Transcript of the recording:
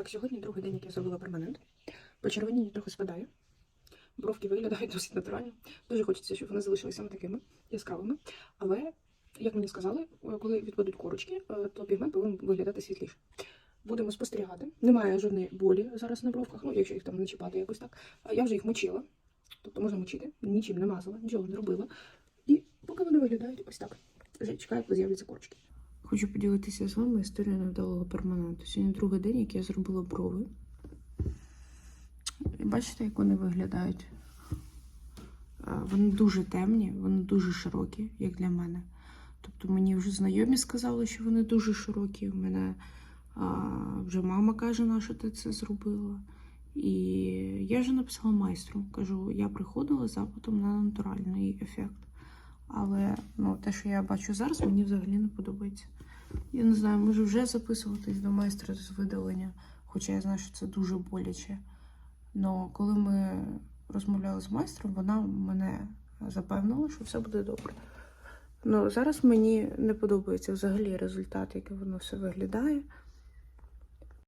Так, сьогодні другий день, як я зробила перманент. Почервоніння трохи спадає. Бровки виглядають досить натурально. Дуже хочеться, щоб вони залишилися такими яскравими. Але, як мені сказали, коли відпадуть корочки, е, то пігмент повинен виглядати світліше. Будемо спостерігати. Немає жодної болі зараз на бровках, ну якщо їх там не чіпати якось так. Я вже їх мочила, тобто можна мочити, нічим не мазала, нічого не робила. І поки вони виглядають ось так. Вже чекаю, коли з'являться корочки. Хочу поділитися з вами історією невдалого перманенту. Сьогодні другий день, як я зробила брови. І бачите, як вони виглядають? Вони дуже темні, вони дуже широкі, як для мене. Тобто мені вже знайомі сказали, що вони дуже широкі. У мене а, вже мама каже, на що ти це зробила. І я вже написала майстру. Кажу, я приходила з запитом на натуральний ефект. Але ну, те, що я бачу зараз, мені взагалі не подобається. Я не знаю, може вже записуватись до майстра з видалення, хоча я знаю, що це дуже боляче. Но коли ми розмовляли з майстром, вона мене запевнила, що все буде добре. Ну, зараз мені не подобається взагалі результат, який воно все виглядає.